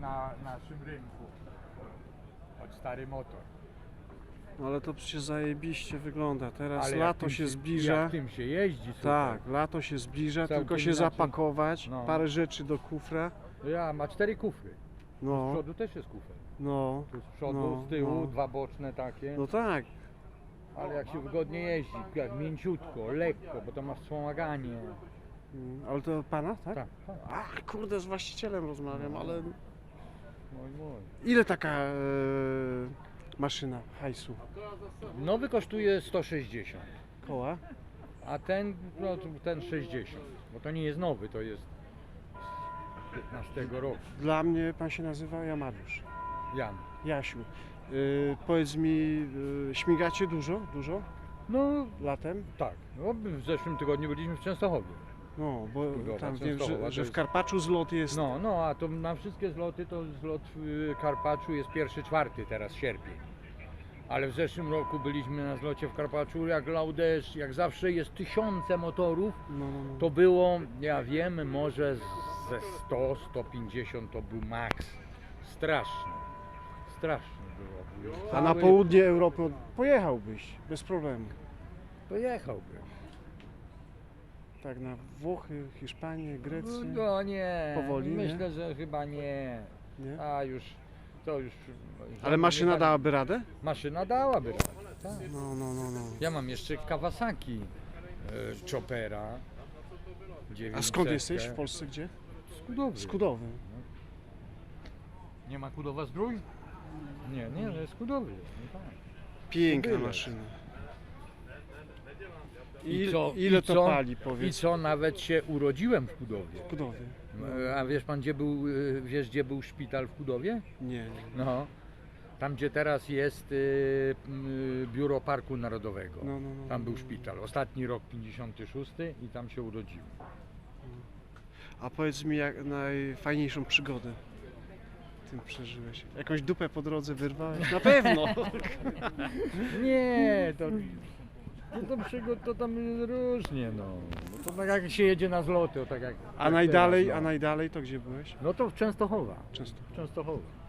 na naszym rynku. Choć stary motor. No ale to przecież zajebiście wygląda. Teraz Ale jak lato tym się zbliża. Jak tym się jeździ. Tak, lato się zbliża, Całkiem tylko się inaczej. zapakować, No. parę rzeczy do kufra. Ja, ma cztery kufry. Z No, przodu też jest kufer. no, Tu z przodu, No, z tyłu, no. dwa boczne takie. no tak. Ale jak się wygodnie jeździ, jak mięciutko, lekko, bo to ma wspomaganie. Mm, Ale to pana, tak? Tak, tak. A kurde, z właścicielem rozmawiam, ale. Ile taka e, maszyna hajsu? Nowy kosztuje 160, Koła? a ten, no, ten 60. Bo to nie jest nowy, to jest z 15 roku. Dla mnie pan się nazywa Jamariusz. Jan. Jasiu, y, powiedz mi, y, śmigacie dużo, dużo No latem? tak, no, w zeszłym tygodniu byliśmy w Częstochowie. No, bo tam Częstochowa wiem, to że, że w jest- Karpaczu zlot jest. No, no, a to na wszystkie zloty to zlot w y, Karpaczu jest pierwszy, czwarty teraz, sierpień. Ale w zeszłym roku byliśmy na zlocie w Karpaczu, jak Laudes, jak zawsze jest tysiące motorów, No, no, no. to było, ja wiem, może z- ze 100, 150 to był maks. Straszne, straszne było. A na Cały- południe Europy pojechałbyś bez problemu. Pojechałbym. Tak, na Włochy, Hiszpanię, Grecję. No nie, Powoli, nie? myślę, że chyba nie. Nie? A już, to już... Ale maszyna nie- dałaby radę? Maszyna dałaby radę, tak. No, no, no, no. Ja mam jeszcze Kawasaki e, Chopera. A skąd 900. jesteś? W Polsce gdzie? Skudowy. Skudowy. Nie ma Kudowa Zdrój? Nie, nie, to jest Skudowy. No tak. Piękna maszyna. I Il, co- ile i to co- pali, I powiedz? co, nawet się urodziłem w Kudowie. Skudowy. E, A wiesz pan, gdzie był, e, wiesz, gdzie był szpital w Kudowie? Nie. No. Tam, gdzie teraz jest e, m, Biuro Parku Narodowego. No, no, no. Tam był no. szpital. Ostatni rok 56 i tam się urodziłem. A powiedz mi, jak najfajniejszą przygodę tym przeżyłeś? Jakąś dupę po drodze wyrwałeś? Na pewno! Nie, to, to, to, przygód to tam różnie, no. Bo To tak jak się jedzie na zloty, to tak jak... A jak najdalej, teraz, a no. najdalej to gdzie byłeś? No to w Częstochowa. Często. Częstochowa.